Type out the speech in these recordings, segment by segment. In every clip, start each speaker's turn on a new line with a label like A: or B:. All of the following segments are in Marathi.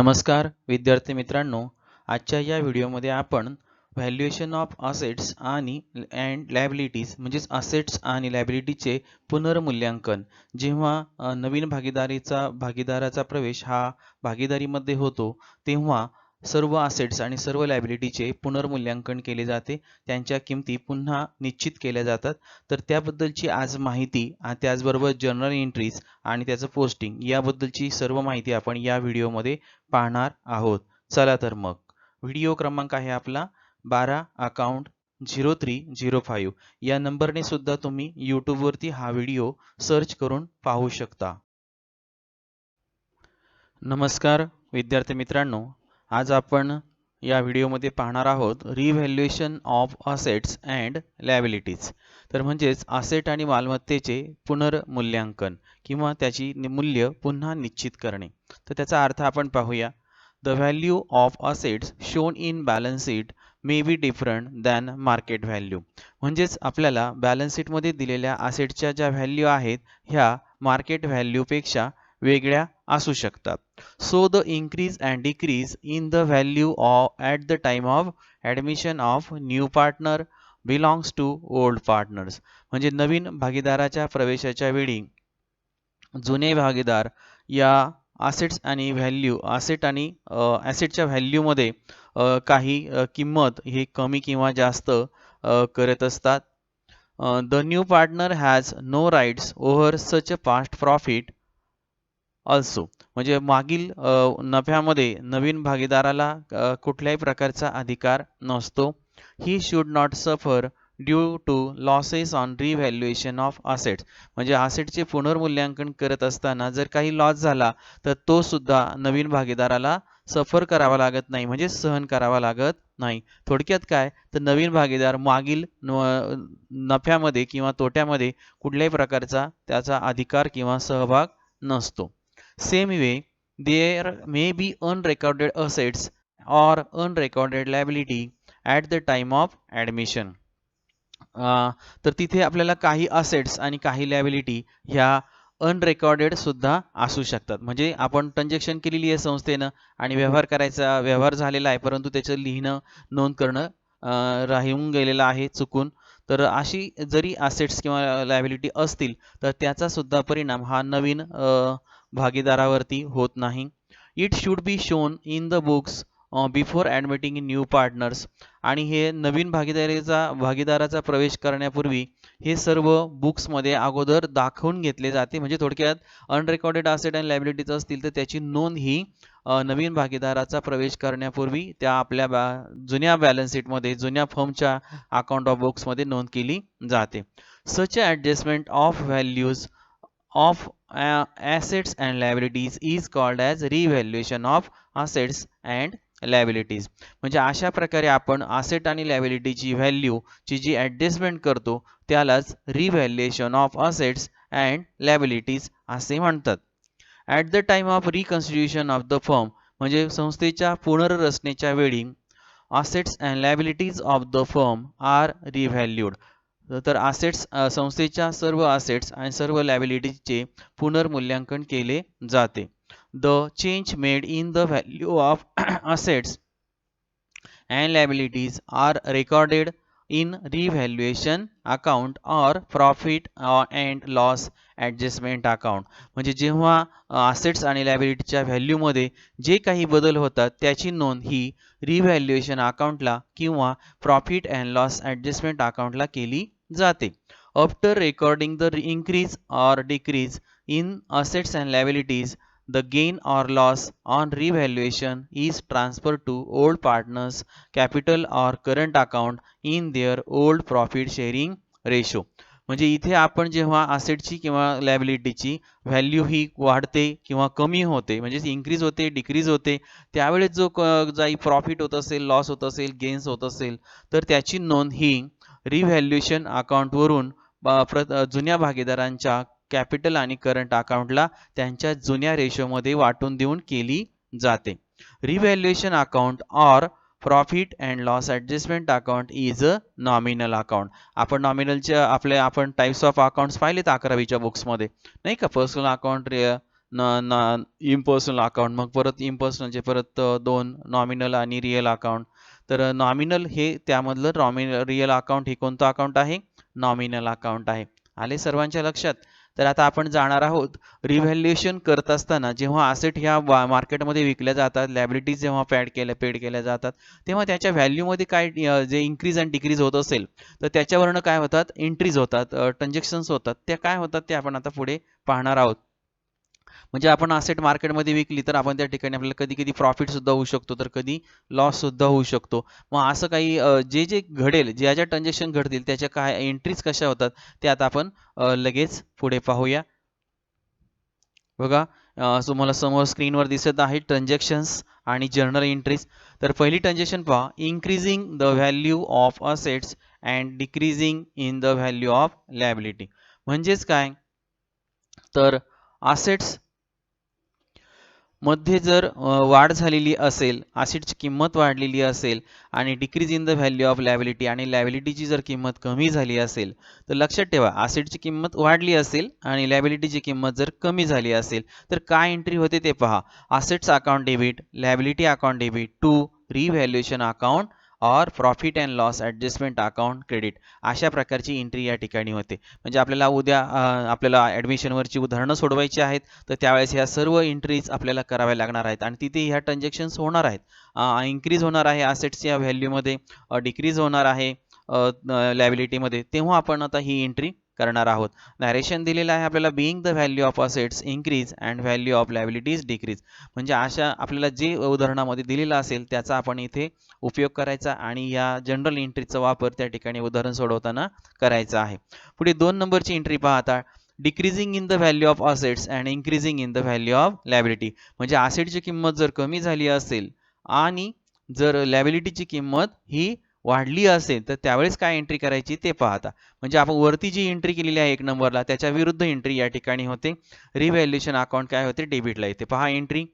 A: नमस्कार विद्यार्थी मित्रांनो. आजच्या या व्हिडिओमध्ये आपण व्हॅल्युएशन ऑफ असेट्स आणि अँड लायबिलिटीज म्हणजेच असेट्स आणि लायबिलिटीचे पुनर्मूल्यांकन. जेव्हा नवीन भागीदारीचा भागीदाराचा प्रवेश हा भागीदारीमध्ये होतो तेव्हा सर्व असेट्स आणि सर्व लायबिलिटीचे पुनर्मूल्यांकन केले जाते. त्यांच्या किमती पुन्हा निश्चित केल्या जातात. तर त्याबद्दलची आज माहिती आणि त्याचबरोबर जर्नल एंट्रीज आणि त्याचं पोस्टिंग याबद्दलची सर्व माहिती आपण या व्हिडिओमध्ये पाहणार आहोत. चला तर मग व्हिडिओ क्रमांक आहे आपला बारा account zero three zero five. या नंबरने सुद्धा तुम्ही यूट्यूबवरती हा व्हिडिओ सर्च करून पाहू शकता. नमस्कार विद्यार्थी मित्रांनो. आज आपण या व्हिडिओमध्ये पाहणार आहोत revaluation of assets and liabilities तर म्हणजेच असेट आणि मालमत्तेचे पुनर्मूल्यांकन किंवा त्याची नि- मूल्य पुन्हा निश्चित करणे. तर त्याचा अर्थ आपण पाहूया. The value of assets shown in balance sheet may be different than market value म्हणजेच आपल्याला बॅलन्स शीटमध्ये दिलेल्या असेटच्या ज्या व्हॅल्यू आहेत ह्या मार्केट व्हॅल्यूपेक्षा वेगळ्या असू शकतात. So the increase and decrease in the value of at the time of admission of new partner belongs to old partners म्हणजे नवीन भागीदाराच्या प्रवेशाच्या वेळी जुने भागीदार या असेट्स आणि व्हॅल्यू असेट आणि ॲसेटच्या व्हॅल्यूमध्ये काही किंमत ही कमी किंवा जास्त करत असतात. The new partner has no rights over such a past profit also म्हणजे मागील नफ्यामध्ये नवीन भागीदाराला कुठल्याही प्रकारचा अधिकार नसतो. He should not suffer due to losses on revaluation of assets म्हणजे असेटचे पुनर्मूल्यांकन करत असताना जर काही लॉस झाला तर तो सुद्धा नवीन भागीदाराला सफर करावा लागत नाही. म्हणजे सहन करावा लागत नाही. थोडक्यात काय? तर नवीन भागीदार मागील नफ्यामध्ये किंवा तोट्यामध्ये कुठल्याही प्रकारचा त्याचा अधिकार किंवा सहभाग नसतो. Same way there may be unrecorded assets or unrecorded liability at the time of admission तर तिथे आपल्याला काही असेट्स आणि काही लायबिलिटी ह्या अनरेकॉर्डेड सुद्धा असू शकतात. म्हणजे आपण ट्रान्झॅक्शन केलेली आहे संस्थेनं आणि व्यवहार करायचा व्यवहार झालेला आहे परंतु त्याचं लिहिणं नोंद करणं राहून गेलेलं आहे चुकून. तर अशी जरी असेट्स किंवा लायबिलिटी असतील तर त्याचा सुद्धा परिणाम हा नवीन भागीदारावरती होत नाही. It should be shown in the books before admitting in new partners आणि हे नवीन भागीदारीचा भागीदाराचा प्रवेश करण्यापूर्वी हे सर्व बुक्समध्ये अगोदर दाखवून घेतले जाते. म्हणजे थोडक्यात अनरेकॉर्डेड असेट अँड लायबिलिटीज असतील तर त्याची नोंद ही uh, नवीन भागीदाराचा प्रवेश करण्यापूर्वी त्या आपल्या बॅ जुन्या बॅलन्स शीटमध्ये जुन्या फर्मच्या अकाउंट ऑफ बुक्समध्ये नोंद केली जाते. Such adjustment of values of uh, assets and liabilities is called as revaluation of assets and liabilities म्हणजे अशा प्रकारे आपण असेट आणि लायबिलिटीची व्हॅल्यू ची जी ॲडजस्टमेंट करतो त्यालाच revaluation of assets and liabilities असे म्हणतात. At the time of reconstitution of the firm म्हणजे संस्थेच्या पुनर्रचनेच्या वेळी assets and liabilities of the firm are revalued तर असेट्स संस्थेच्या सर्व असेट्स आणि सर्व लॅबिलिटीजचे पुनर्मूल्यांकन केले जाते. The change made in the value of assets and liabilities are recorded in revaluation account or profit and loss adjustment account म्हणजे जेव्हा असेट्स आणि लॅबिलिटीच्या व्हॅल्यूमध्ये जे काही बदल होतात त्याची नोंद ही रिव्हॅल्युएशन अकाउंटला किंवा प्रॉफिट अँड लॉस ॲडजस्टमेंट अकाउंटला केली जाते. After recording the increase or decrease in assets and liabilities the gain or loss on revaluation is transfer to old partners capital or current account in their old profit sharing ratio म्हणजे इथे आपण जेव्हा असेटची किंवा लॅबिलिटीची व्हॅल्यू ही वाढते किंवा कमी होते म्हणजे इन्क्रीज होते डिक्रीज होते त्यावेळेस जो काही प्रॉफिट होत असेल लॉस होत असेल गेन्स होत असेल तर त्याची नोंद ही रिव्हॅल्युएशन अकाउंटवरून ब- जुन्या भागीदारांच्या कॅपिटल आणि करंट अकाउंटला त्यांच्या जुन्या रेशोमध्ये वाटून देऊन केली जाते. Revaluation account or profit and loss adjustment account is a nominal account आपण नॉमिनलच्या आपले आपण टाईप्स ऑफ अकाउंट्स पाहिलेत अकरावीच्या बुक्समध्ये नाही का? पर्सनल अकाउंट न इम्पर्सनल अकाउंट मग परत इम्पर्सनलचे परत दोन नॉमिनल आणि रिअल अकाउंट तर नॉमिनल हे त्यामधलं नॉमिनल रिअल अकाउंट हे कोणतं अकाउंट आहे? नॉमिनल अकाउंट आहे. आले सर्वांच्या लक्षात? तर आता आपण जाणार आहोत रिव्हॅल्युएशन करत असताना जेव्हा असेट ह्या मार्केटमध्ये विकल्या जातात लॅबिलिटीज जेव्हा पॅड केल्या पेड केल्या जातात तेव्हा त्याच्या व्हॅल्यूमध्ये काय जे इन्क्रीज अँड डिक्रीज होत असेल तर त्याच्यावरनं काय होतात? एंट्रीज होतात ट्रान्झॅक्शन्स होतात. त्या काय होतात ते आपण आता पुढे पाहणार आहोत. म्हणजे आपण असेट मार्केटमध्ये विकली तर आपण त्या ठिकाणी आपल्याला कधी कधी प्रॉफिट सुद्धा होऊ शकतो तर कधी लॉस सुद्धा होऊ शकतो. मग असं काही जे जे घडेल ज्या ज्या ट्रान्झॅक्शन घडतील त्याच्या काय एंट्रीज कशा होतात ते आता आपण लगेच पुढे पाहूया. बघा तुम्हाला समोर स्क्रीनवर दिसत आहे ट्रान्झॅक्शन्स आणि जर्नल एंट्रीज तर पहिली ट्रान्झॅक्शन पहा increasing the value of assets and decreasing in the value of liability म्हणजेच काय? तर असेट्स मध्ये जर वाढ झालेली असेल असेटची किंमत वाढलेली असेल आणि decrease in the value of liability आणि लॅबिलिटीची जर किंमत कमी झाली असेल तर लक्षात ठेवा असेटची किंमत वाढली असेल आणि लॅबिलिटीची किंमत जर कमी झाली असेल तर काय एंट्री होते ते पहा. Assets account debit liability account debit to revaluation account or profit and loss adjustment account credit अशा प्रकारची एंट्री या ठिकाणी होते. म्हणजे आपल्याला उद्या आपल्याला ॲडमिशनवरची उदाहरणं सोडवायची आहेत तर त्यावेळेस ह्या सर्व एंट्रीज आपल्याला कराव्या लागणार आहेत आणि तिथे ह्या ट्रान्झॅक्शन्स होणार आहेत. इन्क्रीज होणार आहे असेट्सच्या व्हॅल्यूमध्ये डिक्रीज होणार आहे लॅबिलिटीमध्ये तेव्हा आपण आता ही एंट्री करणार आहोत. नॅरेशन दिलेलं आहे आपल्याला being the value of assets increase and value of liabilities decrease म्हणजे अशा आपल्याला जे उदाहरणामध्ये दिलेलं असेल त्याचा आपण इथे उपयोग करायचा आणि या जनरल एंट्रीचा वापर त्या ठिकाणी उदाहरण सोडवताना करायचा आहे. पुढे दोन नंबरची एंट्री पाहता decreasing in the value of assets and increasing in the value of liability म्हणजे असेटची किंमत जर कमी झाली असेल आणि जर लॅबिलिटीची किंमत ही वाढली असेल तर त्यावेळेस काय एंट्री करायची ते पाहता. म्हणजे आपण वरती जी एंट्री केलेली आहे एक नंबरला त्याच्या विरुद्ध एंट्री या ठिकाणी होते. रिव्हॅल्युएशन अकाउंट काय होते? डेबिटला येते. पहा entry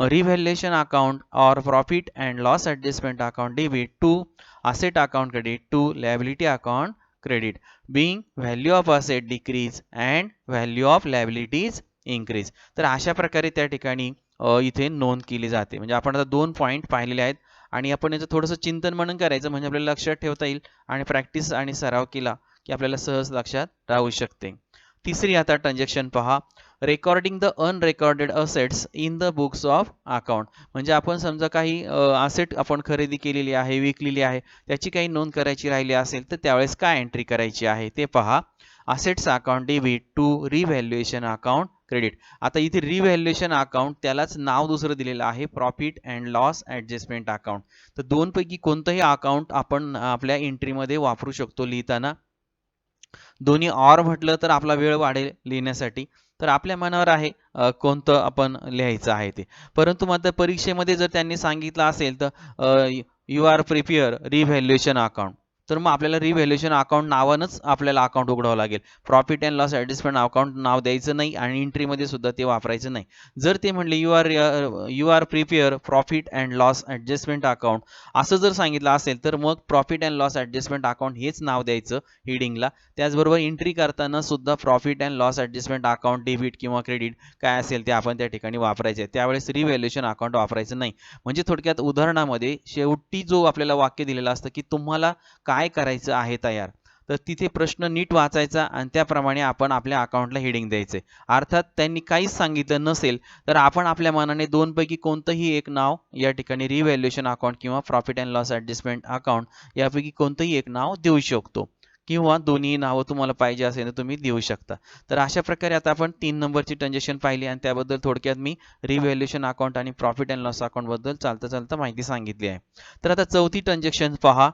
A: revaluation account or profit and loss adjustment account debit to asset account credit to liability account credit being value of asset decrease and value of liabilities increase तर अशा प्रकारे त्या ठिकाणी इथे नोंद केली जाते. म्हणजे आपण आता दोन पॉईंट पाहिलेले आहेत. आणि आपण याचं थोडंसं चिंतन म्हणून करायचं म्हणजे आपल्याला लक्षात ठेवता येईल आणि प्रॅक्टिस आणि सराव केला की आपल्याला सहज लक्षात राहू शकते. तिसरी आता ट्रान्झॅक्शन पहा. Recording the unrecorded assets in the books of account म्हणजे आपण समजा काही असेट आपण खरेदी केलेली आहे विकलेली आहे त्याची काही नोंद करायची राहिली असेल तर त्यावेळेस काय एंट्री करायची आहे ते पहा. Assets account debit to revaluation account credit. आता इथे रिव्हॅल्युएशन अकाउंट त्यालाच नाव दुसरं दिलेलं आहे profit and loss adjustment account तर दोनपैकी कोणतंही अकाउंट आपण आपल्या एंट्रीमध्ये वापरू शकतो लिहिताना. दोन्ही ऑर म्हटलं तर आपला वेळ वाढेल लिहिण्यासाठी. तर आपल्या मनावर आहे कोणतं आपण लिहायचं आहे ते. परंतु मात्र परीक्षेमध्ये जर त्यांनी सांगितलं असेल तर you are prepare revaluation account तर मग आपल्याला रिव्हॅल्युएशन अकाउंट नावानंच आपल्याला अकाउंट उघडावं लागेल. Profit and loss adjustment account नाव द्यायचं नाही आणि एंट्रीमध्ये सुद्धा ते वापरायचं नाही. जर ते म्हणले you are you are prepare profit and loss adjustment account असं जर सांगितलं असेल तर मग profit and loss adjustment account हेच नाव द्यायचं हिडिंगला त्याचबरोबर एंट्री करताना सुद्धा profit and loss adjustment account debit किंवा क्रेडिट काय असेल ते आपण त्या ठिकाणी वापरायचे त्यावेळेस रिव्हॅल्युएशन अकाउंट वापरायचं नाही. म्हणजे थोडक्यात उदाहरणामध्ये शेवटी जो आपल्याला वाक्य दिलेलं असतं की तुम्हाला काय करायचं आहे तयार? तर तिथे प्रश्न नीट वाचायचा आणि त्याप्रमाणे आपण आपल्या अकाउंटला हेडिंग द्यायचे. अर्थात त्यांनी काहीच सांगितलं नसेल तर आपण आपल्या मनाने दोनपैकी कोणतंही एक नाव या ठिकाणी रिव्हॅल्युएशन अकाउंट किंवा profit and loss adjustment account यापैकी कोणतंही एक नाव देऊ शकतो. किंवा दोन्ही नावं तुम्हाला पाहिजे असेल तर तुम्ही देऊ शकता. तर अशा प्रकारे आता आपण तीन नंबरची ट्रान्झॅक्शन पाहिली आणि त्याबद्दल थोडक्यात मी रिव्हॅल्युएशन अकाउंट आणि प्रॉफिट अँड लॉस अकाउंटबद्दल चालता चालता माहिती सांगितली आहे. तर आता चौथी ट्रान्झॅक्शन पहा.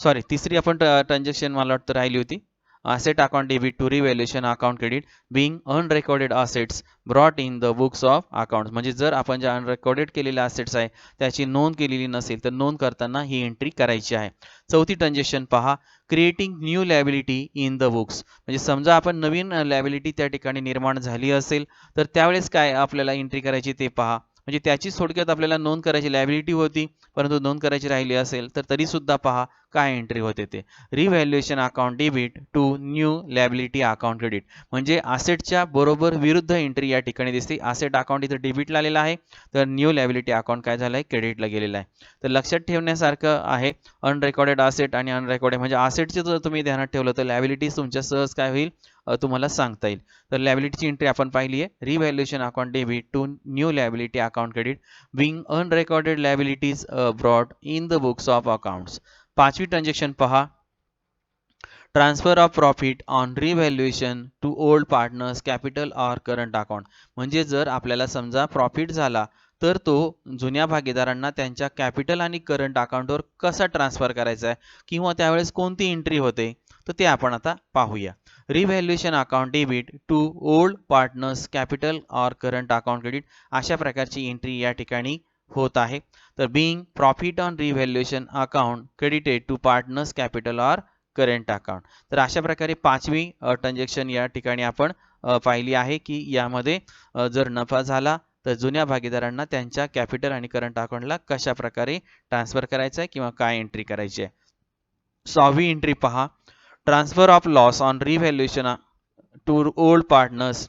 A: सॉरी तिसरी आपण ट्रान्झॅक्शन मला वाटतं राहिली होती. Asset account debit to revaluation account credit being unrecorded assets brought in the books of accounts. म्हणजे जर आपण ज्या अनरेकॉर्डेड केलेल्या असेट्स आहे त्याची नोंद केलेली नसेल तर नोंद करताना ही एंट्री करायची आहे. चौथी ट्रान्झॅक्शन पहा. Creating new liability in the books म्हणजे समजा आपण नवीन लॅबिलिटी त्या ठिकाणी निर्माण झाली असेल तर त्यावेळेस काय आपल्याला एंट्री करायची ते पहा. म्हणजे त्याची थोडक्यात आपल्याला नोंद करायची लॅबिलिटी होती परंतु नोंद करायची राहिली असेल तर तरी सुद्धा पहा काय एंट्री होते ते. Revaluation account debit to new liability account credit म्हणजे असेटच्या बरोबर विरुद्ध एंट्री या ठिकाणी दिसते. असेट अकाउंट इथं डेबिटला आलेला आहे तर न्यू लॅबिलिटी अकाउंट काय झालं आहे क्रेडिटला गेलेलं आहे. तर लक्षात ठेवण्यासारखं आहे अनरेकॉर्डेड असेट आणि अनरेकॉर्डेड म्हणजे असेटचे जर तुम्ही ध्यानात ठेवलं तर लायबिलिटीज तुमच्या सहज काय होईल? तुम्हाला सांगता येईल. तर लॅबिलिटीची एंट्री आपण पाहिली आहे. Revaluation account debit to new liability account credit being unrecorded liabilities brought in the books of accounts पाचवी ट्रान्झॅक्शन पहा. Transfer of profit on revaluation to old partners capital or current account म्हणजे जर आपल्याला समजा प्रॉफिट झाला तर तो जुन्या भागीदारांना त्यांच्या कॅपिटल आणि करंट अकाउंटवर कसा ट्रान्सफर करायचा आहे? किंवा त्यावेळेस कोणती एंट्री होते? तर ते आपण आता पाहूया. Revaluation account debit to old partners capital or current account credit अशा प्रकारची एंट्री या ठिकाणी होत आहे. तर being profit on revaluation account credited to partners capital or current account तर अशा प्रकारे पाचवी ट्रान्झॅक्शन या ठिकाणी आपण पाहिली आहे की यामध्ये जर नफा झाला तर जुन्या भागीदारांना त्यांच्या कॅपिटल आणि करंट अकाउंटला कशा प्रकारे ट्रान्सफर करायचं आहे किंवा काय एंट्री करायची आहे सहावी एंट्री पहा. Transfer of loss on revaluation to old partners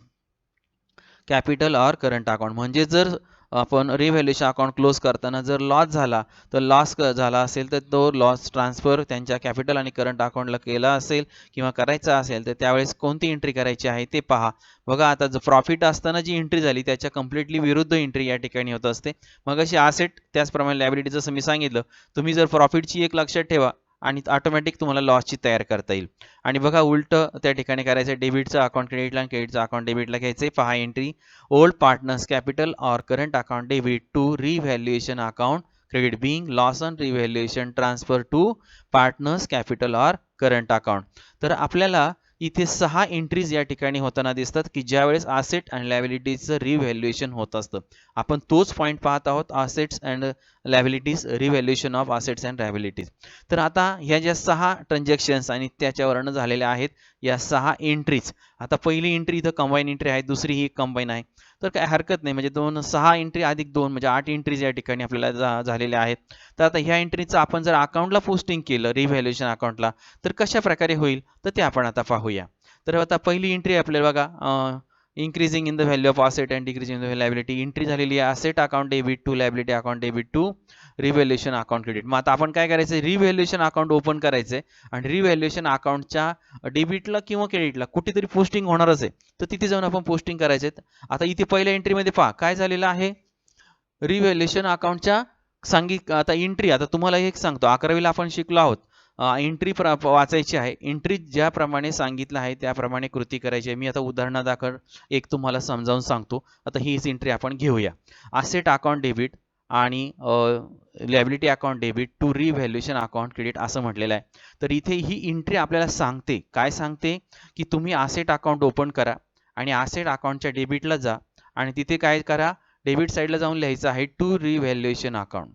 A: capital or current account. म्हणजे जर आपण रिव्हॅल्युएशन अकाउंट क्लोज करताना जर लॉस झाला तर लॉस झाला असेल तर तो लॉस ट्रान्सफर त्यांच्या कॅपिटल आणि करंट अकाउंटला केला असेल किंवा करायचा असेल तर त्यावेळेस कोणती एंट्री करायची आहे ते पहा. बघा आता जर प्रॉफिट असताना जी एंट्री झाली त्याच्या कम्प्लिटली विरुद्ध एंट्री या ठिकाणी होत असते. मग अशी असेट त्याचप्रमाणे लॅबिलिटी जसं मी सांगितलं तुम्ही जर प्रॉफिटची एक लक्षात ठेवा आणि ऑटोमॅटिक तुम्हाला लॉसची तयार करता येईल. आणि बघा उलट त्या ठिकाणी करायचं डेबिटचं अकाउंट क्रेडिटला आणि क्रेडिटचं अकाउंट डेबिटला घ्यायचं पहा entry old partners capital or current account debit to revaluation account credit being loss on revaluation transfer to partners capital or current account तर आपल्याला इथे सहा एंट्रीज या ठिकाणी होताना दिसतात की ज्यावेळेस असेट अँड लॅबिलिटीजचं रिव्हॅल्युएशन होत असतं. आपण तोच पॉईंट पाहत आहोत assets and liabilities revaluation of assets and liabilities तर आता ह्या ज्या सहा ट्रान्झॅक्शन्स आणि त्याच्यावरनं झालेल्या आहेत या सहा एंट्रीज आता पहिली एंट्री इथं कंबाईन एंट्री आहे दुसरी ही कंबाईन आहे. तर काय हरकत नाही. म्हणजे दोन सहा एंट्री अधिक दोन म्हणजे आठ एंट्रीज या ठिकाणी आपल्याला झालेल्या आहेत. तर आता ह्या एंट्रीचं आपण जर अकाउंटला पोस्टिंग केलं रिव्हॅल्युएशन अकाउंटला तर कशा प्रकारे होईल? तर ते आपण आता पाहूया. तर आता पहिली एंट्री आपल्याला बघा increasing in the value of asset and decreasing the liability entry झालेली आहे asset account debit to liability account debit to revaluation account credit मग आता आपण काय करायचं रिव्हॅल्युएशन अकाउंट ओपन करायचंय. आणि रिव्हॅल्युएशन अकाउंटच्या डेबिटला किंवा क्रेडिटला कुठेतरी पोस्टिंग होणारच आहे. तर तिथे जाऊन आपण पोस्टिंग करायचे आता इथे पहिल्या एंट्रीमध्ये पहा काय झालेलं आहे? रिव्हॅल्युएशन अकाउंटच्या सांगित आता एंट्री आता तुम्हाला एक सांगतो. अकरावीला आपण शिकलो आहोत. एंट्री प्र वाचायची आहे. एंट्री ज्याप्रमाणे सांगितलं आहे त्याप्रमाणे कृती करायची आहे. मी आता उदाहरणादाखल एक तुम्हाला समजावून सांगतो. आता हीच एंट्री आपण घेऊया. असेट अकाउंट डेबिट आणि liability account debit to revaluation account credit असं म्हटलेलं आहे. तर इथे ही एंट्री आपल्याला सांगते. काय सांगते? की तुम्ही असेट अकाउंट ओपन करा आणि असेट अकाउंटच्या डेबिटला जा आणि तिथे काय करा? डेबिट साईडला जाऊन लिहायचं आहे टू रिव्हॅल्युएशन अकाउंट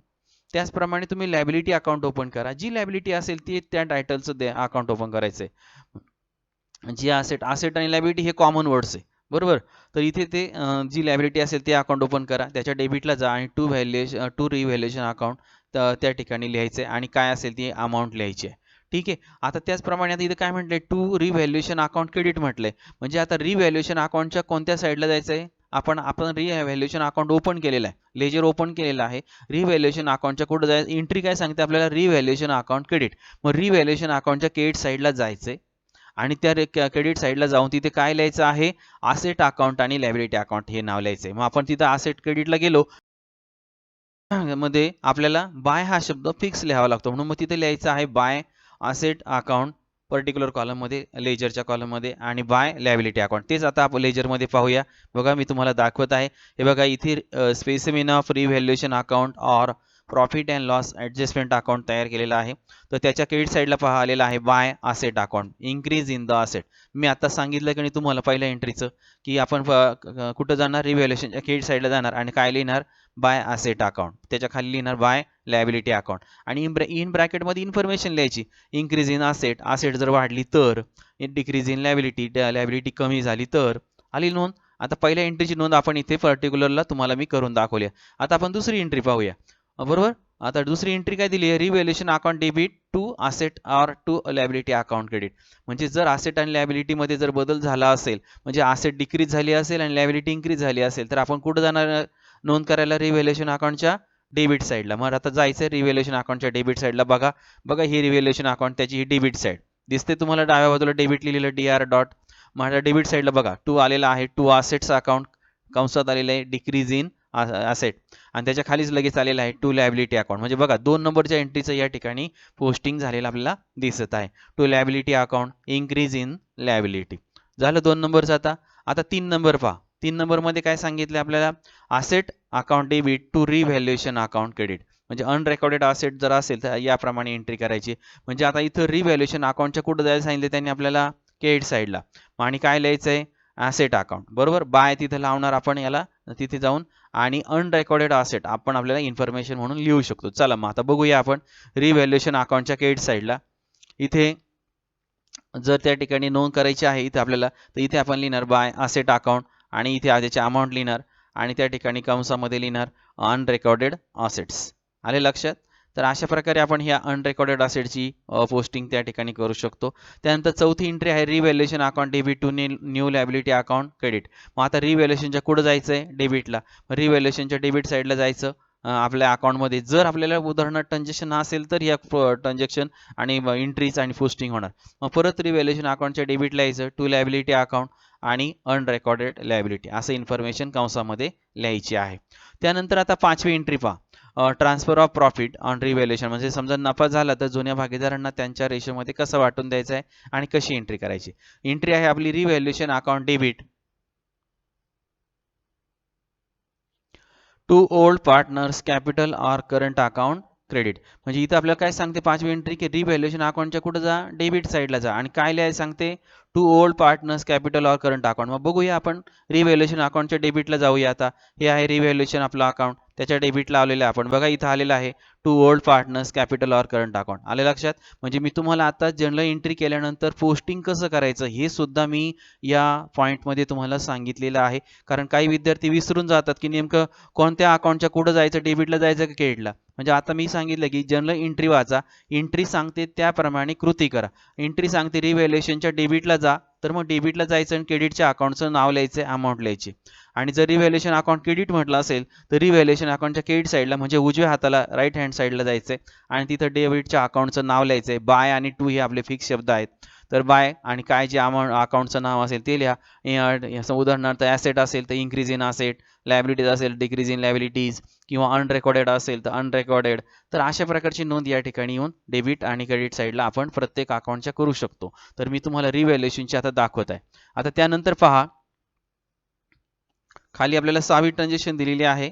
A: त्याचप्रमाणे तुम्ही लॅबिलिटी अकाउंट ओपन करा. जी लॅबिलिटी असेल ती त्या टायटलचं दे अकाउंट ओपन करायचं आहे जी असेट असेट आणि लॅबिलिटी हे कॉमन वर्ड्स आहे. बरोबर? तर इथे ते जी लॅबिलिटी असेल ते अकाउंट ओपन करा. त्याच्या डेबिटला जा आणि to valuation to revaluation account त्या ठिकाणी लिहायचं आहे आणि काय असेल ती अमाऊंट लिहायची आहे ठीक आहे? आता त्याचप्रमाणे आता इथं काय म्हटलंय? टू रिव्हॅल्युएशन अकाउंट क्रेडिट म्हटलंय. म्हणजे आता रिव्हॅल्युएशन अकाउंटच्या कोणत्या साईडला जायचं आहे आपण आपण रिव्हॅल्युएशन अकाउंट ओपन केलेलं आहे. लेजर ओपन केलेलं आहे. रिव्हॅल्युएशन अकाउंटच्या कुठं जायचं? एंट्री काय सांगते आपल्याला? रिव्हॅल्युएशन अकाउंट क्रेडिट मग रिव्हॅल्युएशन अकाउंटच्या क्रेडिट साईडला जायचंय. आणि त्या क्रेडिट साईडला जाऊन तिथे काय लिहायचं आहे? असेट अकाउंट आणि लॅबिलिटी अकाउंट हे नाव लिहायचंय. मग आपण तिथं असेट क्रेडिटला गेलो. मध्ये आपल्याला बाय हा शब्द फिक्स लिहावा लागतो. म्हणून मग तिथे लिहायचं आहे बाय असेट अकाउंट पर्टिक्युलर कॉलममध्ये लेजरच्या कॉलममध्ये आणि बाय लॅबिलिटी अकाउंट तेच आता आपण लेजरमध्ये पाहूया. बघा मी तुम्हाला दाखवत आहे. हे बघा इथे specimen of revaluation account or profit and loss adjustment account तयार केलेला आहे. तर त्याच्या क्रेडिट साईडला पहा आलेला आहे by asset account increase in the asset मी आता सांगितलं की नाही तुम्हाला पहिल्या एंट्रीचं की आपण कुठं जाणार? रिव्हॅल्युएशनच्या क्रेडिट साईडला जाणार आणि काय लिहिणार? बाय असेट अकाउंट त्याच्याखाली लिहिणार बाय लॅबिलिटी अकाउंट आणि इन ब्रॅ इन ब्रॅकेटमध्ये इन्फॉर्मेशन लिहायची. इन्क्रीज इन असेट असेट जर वाढली तर डिक्रीज इन लॅबिलिटी लॅबिलिटी कमी झाली तर आली नोंद. आता पहिल्या एंट्रीची नोंद आपण इथे पर्टिक्युलरला तुम्हाला मी करून दाखवली आता आपण दुसरी एंट्री पाहूया. बरोबर? आता दुसरी एंट्री काय दिली? आहे revaluation account debit to asset or to liability account credit म्हणजे जर असेट आणि लायबिलिटीमध्ये जर बदल झाला असेल म्हणजे असेट डिक्रीज झाली असेल आणि लायबिलिटी इन्क्रीज झाली असेल तर आपण कुठं जाणार? नोंद करायला रिव्हॅल्युएशन अकाउंटच्या डेबिट साईडला मग आता जायचं आहे रिव्हॅल्युएशन अकाउंटच्या डेबिट साईडला बघा बघा ही रिव्हॅल्युएशन अकाउंट त्याची ही डेबिट साईड दिसते तुम्हाला डाव्या बाजूला डेबिट लिहिलेलं डी आर डॉट माझ्या डेबिट साईडला बघा. टू आलेला आहे. टू असेट्स अकाउंट कंसात आलेलं आहे. डिक्रीज इन असेट आणि त्याच्या खालीच लगेच आलेलं आहे टू लायबिलिटी अकाउंट म्हणजे बघा दोन नंबरच्या एंट्रीचं या ठिकाणी पोस्टिंग झालेलं आपल्याला दिसत आहे. To liability account increase in liability झालं दोन नंबरचं आता. आता तीन नंबर पहा. तीन नंबरमध्ये काय सांगितलं आपल्याला? Asset account debit to revaluation account credit म्हणजे अनरेकॉर्डेड असेट जर असेल तर याप्रमाणे एंट्री करायची. म्हणजे आता इथं रिव्हॅल्युएशन अकाउंटच्या कुठं जायला सांगितलं त्यांनी आपल्याला? क्रेडिट साईडला आणि काय लिहायचं आहे ॲसेट अकाउंट बरोबर? बाय तिथं लावणार आपण याला. तिथे जाऊन आणि अनरेकॉर्डेड असेट आपण आपल्याला इन्फॉर्मेशन म्हणून लिहू शकतो. चला मग आता बघूया आपण रिव्हॅल्युएशन अकाउंटच्या क्रेडिट साईडला इथे जर त्या ठिकाणी नोंद करायची आहे इथे आपल्याला तर इथे आपण लिहिणार बाय असेट अकाउंट आणि इथे त्याचे अमाऊंट लिहिणार आणि त्या ठिकाणी कंसामध्ये लिहिणार अनरेकॉर्डेड असेट्स आले लक्षात? तर अशा प्रकारे आपण ह्या अनरेकॉर्डेड असेटची पोस्टिंग त्या ठिकाणी करू शकतो. त्यानंतर चौथी एंट्री आहे revaluation account debit to new liability account credit मग आता रिव्हॅल्युएशनच्या कुठं जायचं आहे डेबिटला रिव्हॅल्युएशनच्या डेबिट साईडला जायचं. आपल्या अकाउंटमध्ये जर आपल्याला उदाहरणार्थ ट्रान्झॅक्शन असेल तर या ट्रान्झॅक्शन आणि एंट्रीज आणि पोस्टिंग होणार. मग परत रिव्हॅल्युएशन अकाउंटच्या डेबिटला यायचं. टू लायबिलिटी अकाउंट आणि अनरेकॉर्डेड लायबिलिटी असं इन्फॉर्मेशन कंसामध्ये लिहायची आहे. त्यानंतर आता पाचवी एंट्री पहा. Transfer of profit on revaluation म्हणजे समजा नफा झाला तर जुन्या भागीदारांना त्यांच्या रेशोमध्ये कसं वाटून द्यायचं आहे आणि कशी एंट्री करायची? एंट्री आहे आपली revaluation account debit to old partners capital or current account credit म्हणजे इथं आपल्याला काय सांगते पाचवी एंट्री की रिव्हॅल्युएशन अकाउंटच्या कुठं जा? डेबिट साईडला जा. आणि काय लिहायला सांगते? To old partners capital or current account मग बघूया आपण रिव्हॅल्युएशन अकाउंटच्या डेबिटला जाऊया आता. हे आहे रिव्हॅल्युएशन आपलं अकाउंट त्याच्या डेबिटला आलेलं आहे आपण. बघा इथं आलेलं आहे to old partners capital or current account आले लक्षात? म्हणजे मी तुम्हाला आता जनरल एंट्री केल्यानंतर पोस्टिंग कसं करायचं हे सुद्धा मी या पॉईंटमध्ये तुम्हाला सांगितलेलं आहे. कारण काही विद्यार्थी विसरून जातात की नेमकं कोणत्या अकाउंटच्या कुठं जायचं डेबिटला जायचं का क्रेडिटला म्हणजे आता मी सांगितलं की जनरल एंट्री वाचा. एंट्री सांगते त्याप्रमाणे कृती करा. एंट्री सांगते रिव्हॅल्युएशनच्या डेबिटला जा तर मग डेबिटला जायचं आणि क्रेडिटच्या अकाउंटचं नाव लिहायचं अमाऊंट लिहायची. आणि जर रिव्हॅल्युएशन अकाउंट क्रेडिट म्हटलं असेल तर रिव्हॅल्युएशन अकाउंटच्या क्रेडिट साईडला म्हणजे उजव्या हाताला राईट हँड साईडला जायचं आणि तिथं डेबिटच्या अकाउंटचं नाव लिहायचं आहे बाय आणि टू हे आपले फिक्स शब्द आहेत. तर बाय. आणि काय जे अमाऊंट अकाउंटचं नाव असेल ते लिहा. उदाहरणार्थ ॲसेट असेल तर इन्क्रीज इन असेट लायबिलिटीज असेल डिक्रीज इन लायबिलिटीज किंवा अनरेकॉर्डेड असेल तर अनरेकॉर्डेड तर अशा प्रकारची नोंद या ठिकाणी येऊन डेबिट आणि क्रेडिट साईडला आपण प्रत्येक अकाउंटच्या करू शकतो. तर मी तुम्हाला रिव्हॅल्युएशनची आता दाखवत आहे. आता त्यानंतर पहा. खाली आपल्याला सहावी ट्रान्झॅक्शन दिलेली आहे.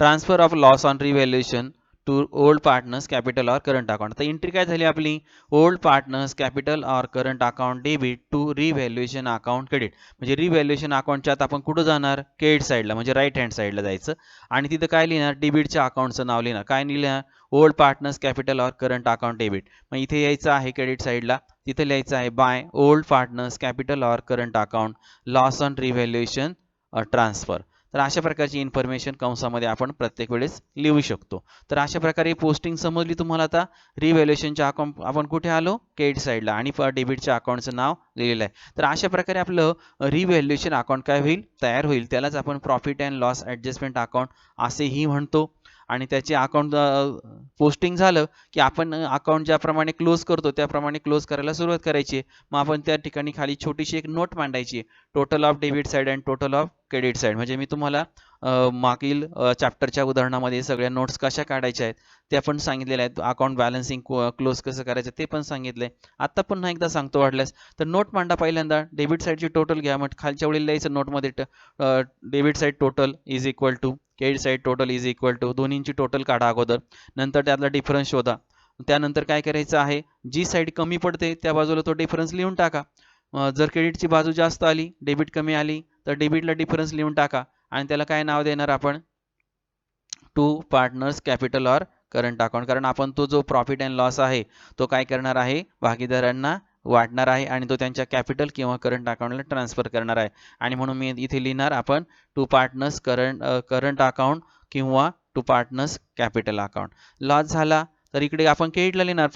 A: Transfer of loss on revaluation to old partners capital or current account तर एंट्री काय झाली आपली? Old partners capital or current account debit to revaluation account credit म्हणजे रिव्हॅल्युएशन अकाउंटच्या आता आपण कुठं जाणार? क्रेडिट साईडला म्हणजे राईट हँड साईडला जायचं. आणि तिथं काय लिहिणार? डेबिटच्या अकाउंटचं नाव लिहिणार. काय लिहिणार? Old partners capital or current account debit मग इथे यायचं आहे क्रेडिट साईडला तिथे लिहायचं आहे by old partners capital or current account loss on revaluation transfer तर अशा प्रकारची इन्फॉर्मेशन कंसामध्ये आपण प्रत्येक वेळेस लिहू शकतो. तर अशा प्रकारे पोस्टिंग समजली तुम्हाला आता? रिव्हॅल्युएशनच्या अकाउंट आपण कुठे आलो? क्रेडिट साईडला आणि डेबिटच्या अकाउंटचं नाव लिहिलेलं आहे. तर अशा प्रकारे आपलं रिव्हॅल्युएशन अकाउंट काय होईल? तयार होईल. त्यालाच आपण profit and loss adjustment account असेही म्हणतो. आणि त्याचे अकाउंट पोस्टिंग झालं की आपण अकाउंट ज्याप्रमाणे क्लोज करतो त्याप्रमाणे क्लोज करायला सुरुवात करायची. मग आपण त्या ठिकाणी खाली छोटीशी एक नोट मांडायची. Total of debit side and total of credit side म्हणजे मी तुम्हाला मागील चॅप्टरच्या उदाहरणामध्ये सगळ्या नोट्स कशा काढायच्या आहेत ते पण सांगितलेल्या आहेत. अकाउंट बॅलन्सिंग क्लोज कसं करायचं ते पण सांगितलंय. आता पुन्हा एकदा सांगतो वाटल्यास तर नोट मांडा पहिल्यांदा. डेबिट साईडची टोटल घ्या मग खालच्या वेळी लिहायचं नोटमध्ये debit side total is equal to credit side total is equal to दोन्हींची टोटल काढा अगोदर. नंतर त्यातला डिफरन्स शोधा. त्यानंतर काय करायचं आहे जी साईड कमी पडते त्या बाजूला तो डिफरन्स लिहून टाका. जर क्रेडिटची बाजू जास्त आली डेबिट कमी आली तर डेबिटला डिफरन्स लिहून टाका. आणि त्याला काय नाव देणार आपण? To partners capital or current account कारण आपण तो जो प्रॉफिट अँड लॉस आहे तो काय करणार आहे? भागीदारांना वाटणार आहे आणि तो त्यांच्या कॅपिटल किंवा करंट अकाउंटला ट्रान्सफर करणार आहे. आणि म्हणून मी इथे लिहिणार आपण to partners current current account किंवा to partners capital account loss झाला. तर इकडे आपण क्रेडिटला लिहिणार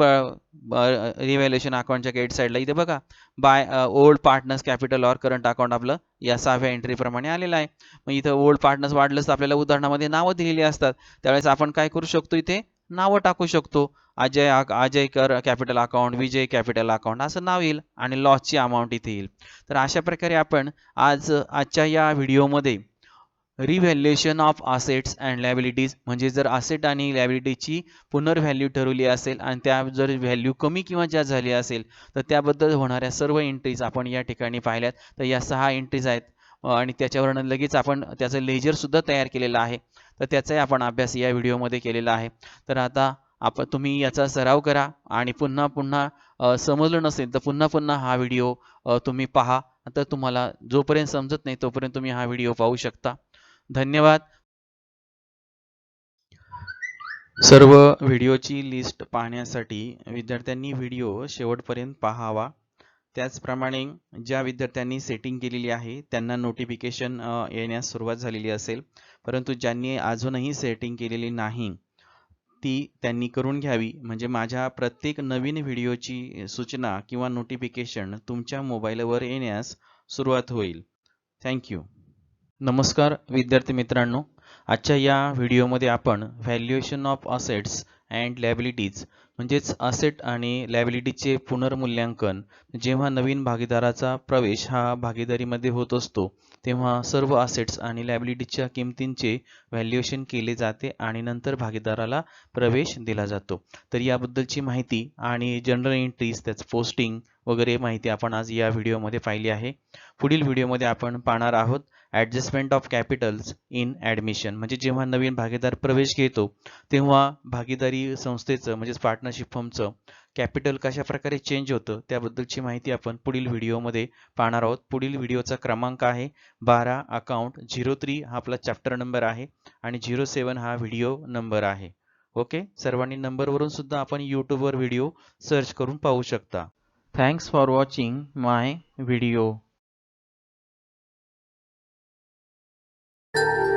A: रिव्हॅल्युएशन अकाउंटच्या क्रेडिट साईडला इथे बघा by old partners capital or current account आपलं या सहाव्या एंट्रीप्रमाणे आलेलं आहे. मग इथं ओल्ड पार्टनर्स वाढलंच तर आपल्याला उदाहरणामध्ये नावं दिलेली असतात. त्यावेळेस आपण काय करू शकतो इथे? नावं टाकू शकतो. अजय अक- अजय कर capital account Vijay capital account असं नाव येईल आणि लॉसची अमाऊंट इथे येईल. तर अशा प्रकारे आपण आज आजच्या या व्हिडिओमध्ये revaluation of assets and liabilities म्हणजे जर असेट आणि लॅबिलिटीची पुनर्व्हॅल्यू ठरवली असेल आणि त्या जर व्हॅल्यू कमी किंवा ज्या झाली असेल तर त्याबद्दल होणाऱ्या सर्व एंट्रीज आपण या ठिकाणी पाहिल्यात. तर या सहा एंट्रीज आहेत. आणि त्याच्यावरनं लगेच आपण त्याचं लेजरसुद्धा तयार केलेलं आहे. तर त्याचाही आपण अभ्यास या व्हिडिओमध्ये केलेला आहे. तर आता आपण तुम्ही याचा सराव करा आणि पुन्हा पुन्हा समजलं नसेल तर पुन्हा पुन्हा हा व्हिडिओ तुम्ही पहा. तर तुम्हाला जोपर्यंत समजत नाही तोपर्यंत तुम्ही हा व्हिडिओ पाहू शकता. धन्यवाद. सर्व व्हिडिओची लिस्ट पाहण्यासाठी विद्यार्थ्यांनी व्हिडिओ शेवटपर्यंत पाहावा. त्याचप्रमाणे ज्या विद्यार्थ्यांनी सेटिंग केलेली आहे त्यांना नोटिफिकेशन येण्यास सुरुवात झालेली असेल. परंतु ज्यांनी अजूनही सेटिंग केलेली नाही ती त्यांनी करून घ्यावी. म्हणजे माझ्या प्रत्येक नवीन व्हिडिओची सूचना किंवा नोटिफिकेशन तुमच्या मोबाईलवर येण्यास सुरुवात होईल. थँक्यू नमस्कार विद्यार्थी मित्रांनो. आजच्या या व्हिडिओमध्ये आपण valuation of assets and liabilities म्हणजेच असेट आणि लॅबिलिटीचे पुनर्मूल्यांकन जेव्हा नवीन भागीदाराचा प्रवेश हा भागीदारीमध्ये होत असतो तेव्हा सर्व असेट्स आणि लॅबिलिटीजच्या किमतींचे व्हॅल्युएशन केले जाते आणि नंतर भागीदाराला प्रवेश दिला जातो. तर याबद्दलची माहिती आणि जनरल एंट्रीज त्याचं पोस्टिंग वगैरे माहिती आपण आज या व्हिडिओमध्ये पाहिली आहे. पुढील व्हिडिओमध्ये आपण पाहणार आहोत. Adjustment of capitals in admission म्हणजे जेव्हा नवीन भागीदार प्रवेश घेतो तेव्हा भागीदारी संस्थेचं म्हणजेच पार्टनरशिप फर्मचं कॅपिटल कशा प्रकारे चेंज होतं त्याबद्दलची माहिती आपण पुढील व्हिडिओमध्ये पाहणार आहोत. पुढील व्हिडिओचा क्रमांक आहे बारा अकाउंट झिरो थ्री हा आपला चॅप्टर नंबर आहे आणि झिरो सेवन हा व्हिडिओ नंबर आहे. ओके सर्वांनी नंबरवरून सुद्धा आपण यूट्यूबवर व्हिडिओ सर्च करून पाहू शकता. Thanks for watching my video you